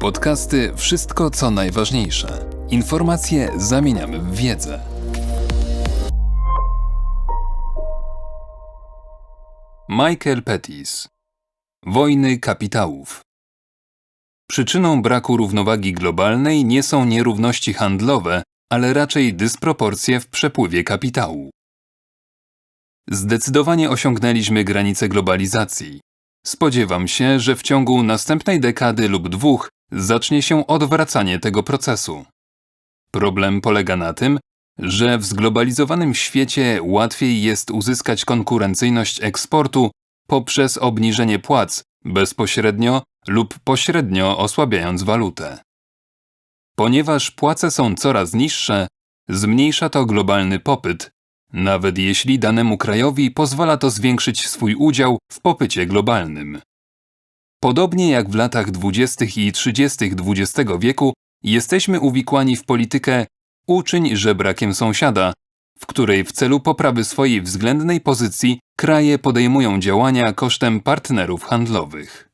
Podcasty Wszystko co najważniejsze. Informacje zamieniamy w wiedzę. Michael Pettis Wojny kapitałów Przyczyną braku równowagi globalnej nie są nierówności handlowe, ale raczej dysproporcje w przepływie kapitału. Zdecydowanie osiągnęliśmy granice globalizacji. Spodziewam się, że w ciągu następnej dekady lub dwóch zacznie się odwracanie tego procesu. Problem polega na tym, że w zglobalizowanym świecie łatwiej jest uzyskać konkurencyjność eksportu poprzez obniżenie płac bezpośrednio lub pośrednio osłabiając walutę. Ponieważ płace są coraz niższe, zmniejsza to globalny popyt, nawet jeśli danemu krajowi pozwala to zwiększyć swój udział w popycie globalnym. Podobnie jak w latach 20. i 30. XX wieku, jesteśmy uwikłani w politykę uczyń żebrakiem sąsiada, w której w celu poprawy swojej względnej pozycji kraje podejmują działania kosztem partnerów handlowych.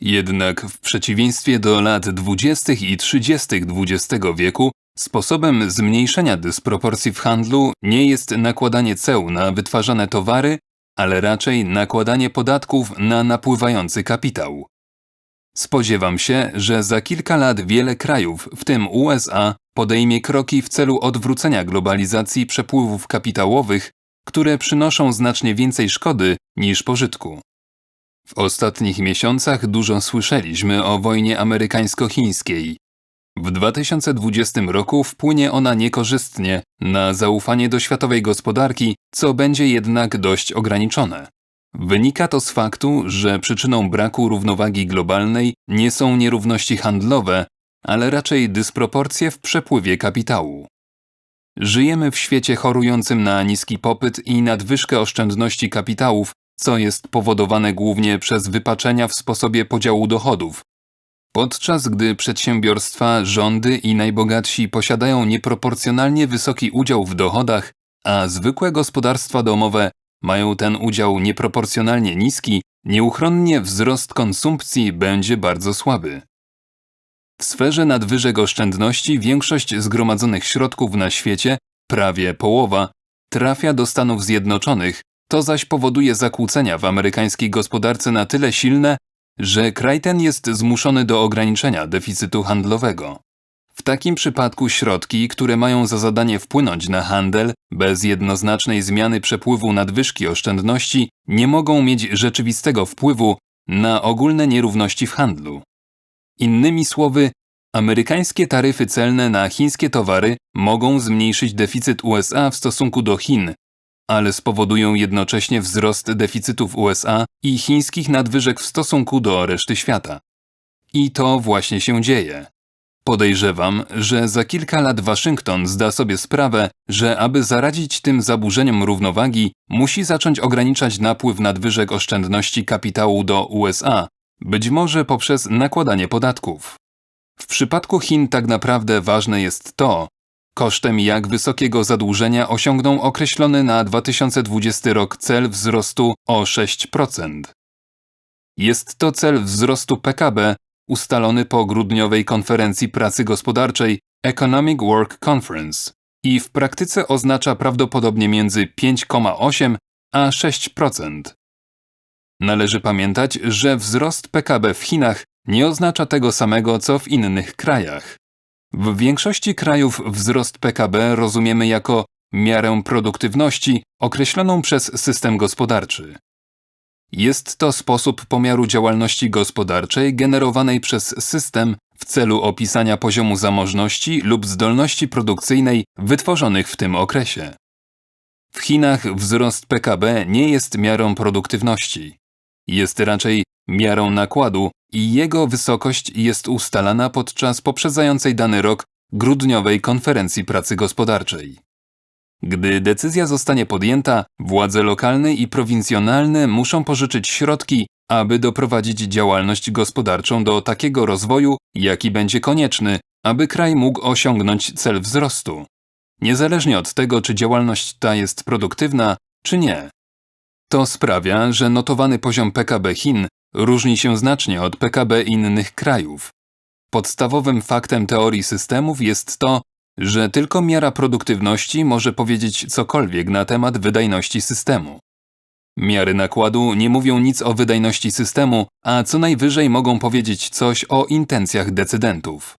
Jednak w przeciwieństwie do lat 20. i 30. XX wieku, sposobem zmniejszenia dysproporcji w handlu nie jest nakładanie ceł na wytwarzane towary, ale raczej nakładanie podatków na napływający kapitał. Spodziewam się, że za kilka lat wiele krajów, w tym USA, podejmie kroki w celu odwrócenia globalizacji przepływów kapitałowych, które przynoszą znacznie więcej szkody niż pożytku. W ostatnich miesiącach dużo słyszeliśmy o wojnie amerykańsko-chińskiej. W 2020 roku wpłynie ona niekorzystnie na zaufanie do światowej gospodarki, co będzie jednak dość ograniczone. Wynika to z faktu, że przyczyną braku równowagi globalnej nie są nierówności handlowe, ale raczej dysproporcje w przepływie kapitału. Żyjemy w świecie chorującym na niski popyt i nadwyżkę oszczędności kapitałów, co jest powodowane głównie przez wypaczenia w sposobie podziału dochodów. Podczas gdy przedsiębiorstwa, rządy i najbogatsi posiadają nieproporcjonalnie wysoki udział w dochodach, a zwykłe gospodarstwa domowe mają ten udział nieproporcjonalnie niski, nieuchronnie wzrost konsumpcji będzie bardzo słaby. W sferze nadwyżek oszczędności większość zgromadzonych środków na świecie, prawie połowa, trafia do Stanów Zjednoczonych, to zaś powoduje zakłócenia w amerykańskiej gospodarce na tyle silne, że kraj ten jest zmuszony do ograniczenia deficytu handlowego. W takim przypadku środki, które mają za zadanie wpłynąć na handel bez jednoznacznej zmiany przepływu nadwyżki oszczędności, nie mogą mieć rzeczywistego wpływu na ogólne nierówności w handlu. Innymi słowy, amerykańskie taryfy celne na chińskie towary mogą zmniejszyć deficyt USA w stosunku do Chin, ale spowodują jednocześnie wzrost deficytów USA i chińskich nadwyżek w stosunku do reszty świata. I to właśnie się dzieje. Podejrzewam, że za kilka lat Waszyngton zda sobie sprawę, że aby zaradzić tym zaburzeniom równowagi, musi zacząć ograniczać napływ nadwyżek oszczędności kapitału do USA, być może poprzez nakładanie podatków. W przypadku Chin tak naprawdę ważne jest to, kosztem jak wysokiego zadłużenia osiągną określony na 2020 rok cel wzrostu o 6%. Jest to cel wzrostu PKB ustalony po grudniowej konferencji pracy gospodarczej Economic Work Conference i w praktyce oznacza prawdopodobnie między 5,8 a 6%. Należy pamiętać, że wzrost PKB w Chinach nie oznacza tego samego co w innych krajach. W większości krajów wzrost PKB rozumiemy jako miarę produktywności określoną przez system gospodarczy. Jest to sposób pomiaru działalności gospodarczej generowanej przez system w celu opisania poziomu zamożności lub zdolności produkcyjnej wytworzonych w tym okresie. W Chinach wzrost PKB nie jest miarą produktywności. Jest raczej miarą nakładu i jego wysokość jest ustalana podczas poprzedzającej dany rok grudniowej konferencji pracy gospodarczej. Gdy decyzja zostanie podjęta, władze lokalne i prowincjonalne muszą pożyczyć środki, aby doprowadzić działalność gospodarczą do takiego rozwoju, jaki będzie konieczny, aby kraj mógł osiągnąć cel wzrostu. Niezależnie od tego, czy działalność ta jest produktywna, czy nie. To sprawia, że notowany poziom PKB Chin różni się znacznie od PKB innych krajów. Podstawowym faktem teorii systemów jest to, że tylko miara produktywności może powiedzieć cokolwiek na temat wydajności systemu. Miary nakładu nie mówią nic o wydajności systemu, a co najwyżej mogą powiedzieć coś o intencjach decydentów.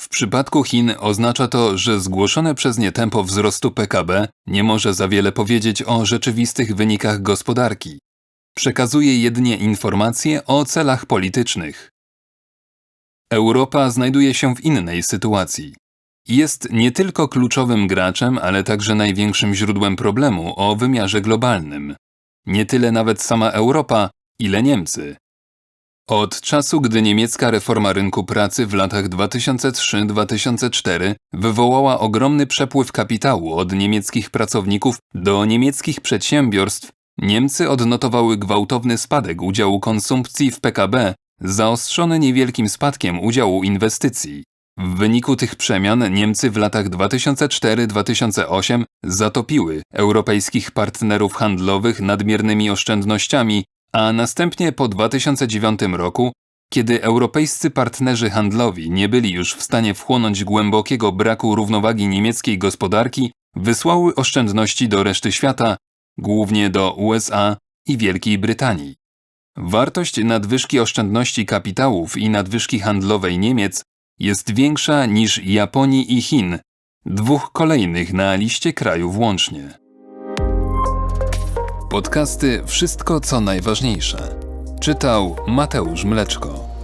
W przypadku Chin oznacza to, że zgłoszone przez nie tempo wzrostu PKB nie może za wiele powiedzieć o rzeczywistych wynikach gospodarki. Przekazuje jedynie informacje o celach politycznych. Europa znajduje się w innej sytuacji. Jest nie tylko kluczowym graczem, ale także największym źródłem problemu o wymiarze globalnym. Nie tyle nawet sama Europa, ile Niemcy. Od czasu, gdy niemiecka reforma rynku pracy w latach 2003-2004 wywołała ogromny przepływ kapitału od niemieckich pracowników do niemieckich przedsiębiorstw, Niemcy odnotowały gwałtowny spadek udziału konsumpcji w PKB, zaostrzony niewielkim spadkiem udziału inwestycji. W wyniku tych przemian Niemcy w latach 2004-2008 zatopiły europejskich partnerów handlowych nadmiernymi oszczędnościami, a następnie po 2009 roku, kiedy europejscy partnerzy handlowi nie byli już w stanie wchłonąć głębokiego braku równowagi niemieckiej gospodarki, wysłały oszczędności do reszty świata, głównie do USA i Wielkiej Brytanii. Wartość nadwyżki oszczędności kapitałów i nadwyżki handlowej Niemiec jest większa niż Japonii i Chin, dwóch kolejnych na liście krajów łącznie. Podcasty Wszystko co najważniejsze. Czytał Mateusz Mleczko.